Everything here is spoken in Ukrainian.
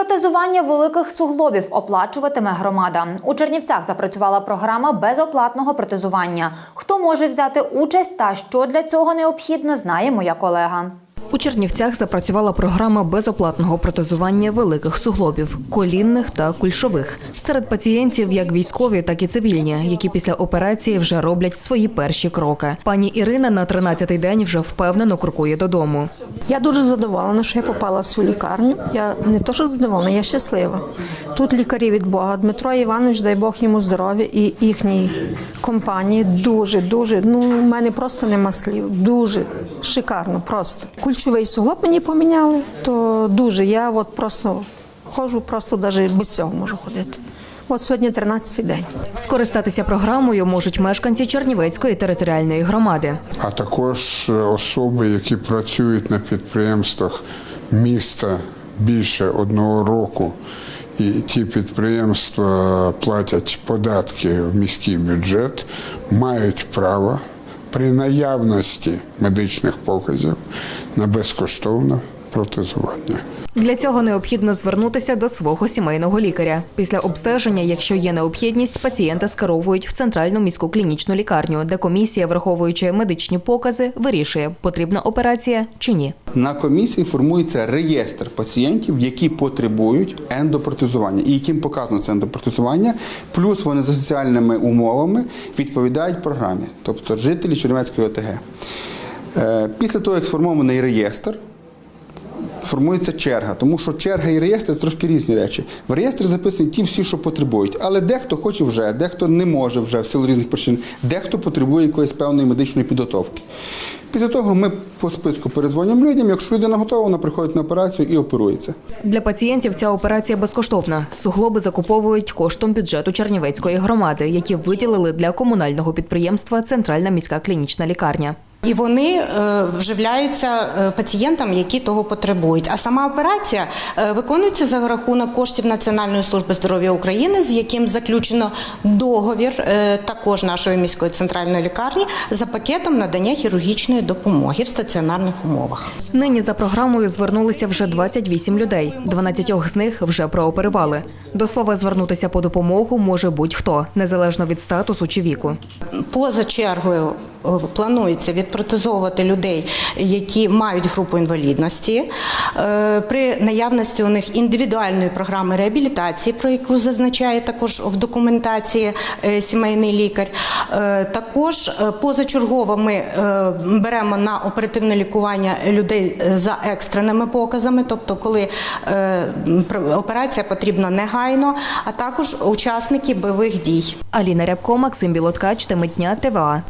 Протезування великих суглобів оплачуватиме громада. У Чернівцях запрацювала програма безоплатного протезування. Хто може взяти участь та що для цього необхідно, знає моя колега. У Чернівцях запрацювала програма безоплатного протезування великих суглобів колінних та кульшових серед пацієнтів, як військові, так і цивільні, які після операції вже роблять свої перші кроки. Пані Ірина на 13-й день вже впевнено крокує додому. Я дуже задоволена, що я попала в цю лікарню. Я не то, що задоволена, я щаслива. Тут лікарі від Бога. Дмитро Іванович, дай Бог йому здоров'я і їхній компанії дуже, дуже. Ну, у мене просто нема слів. Дуже шикарно, просто. Кульчовий суглоб мені поміняли, то дуже. Я от просто ходжу, просто навіть без цього можу ходити. От сьогодні 13-й день. Скористатися програмою можуть мешканці Чернівецької територіальної громади. а також е, особи, які працюють на підприємствах міста більше одного року. І ті підприємства платять податки в міський бюджет, мають право при наявності медичних показів на безкоштовне протезування. Для цього необхідно звернутися до свого сімейного лікаря. Після обстеження, якщо є необхідність, пацієнта скеровують в центральну міську клінічну лікарню, де комісія, враховуючи медичні покази, вирішує, потрібна операція чи ні. На комісії формується реєстр пацієнтів, які потребують ендопротезування і яким показано це ендопротезування, плюс вони за соціальними умовами відповідають програмі, тобто жителі Чернівецької ОТГ. Е, Після того, як сформований реєстр, формується черга, тому що черга і реєстр це трошки різні речі. В реєстрі записані ті всі, що потребують, але дехто хоче вже, дехто не може вже в силу різних причин, дехто потребує якоїсь певної медичної підготовки. Після того ми по списку перезвонимо людям. Якщо людина готова, вона приходить на операцію і оперується. Для пацієнтів ця операція безкоштовна. Суглоби закуповують коштом бюджету Чернівецької громади, які виділили для комунального підприємства Центральна міська клінічна лікарня. І вони е, вживляються е, пацієнтам, які того потребують. А сама операція е, виконується за рахунок коштів Національної служби здоров'я України, з яким заключено договір також нашої міської центральної лікарні за пакетом надання хірургічної допомоги в стаціонарних умовах. Нині за програмою звернулися вже 28 людей. 12 з них вже прооперували. До слова, звернутися по допомогу може будь-хто, незалежно від статусу чи віку. Поза чергою планується відпротезовувати людей, які мають групу інвалідності. Е, При наявності у них індивідуальної програми реабілітації, про яку зазначає також в документації е, сімейний лікар. Е, Також е, позачергово ми е, беремо на оперативне лікування людей е, за екстреними показами, тобто коли е, операція потрібна негайно, а також учасники бойових дій. Аліна Рябко, Максим Білоткач, Темитня, ТВА.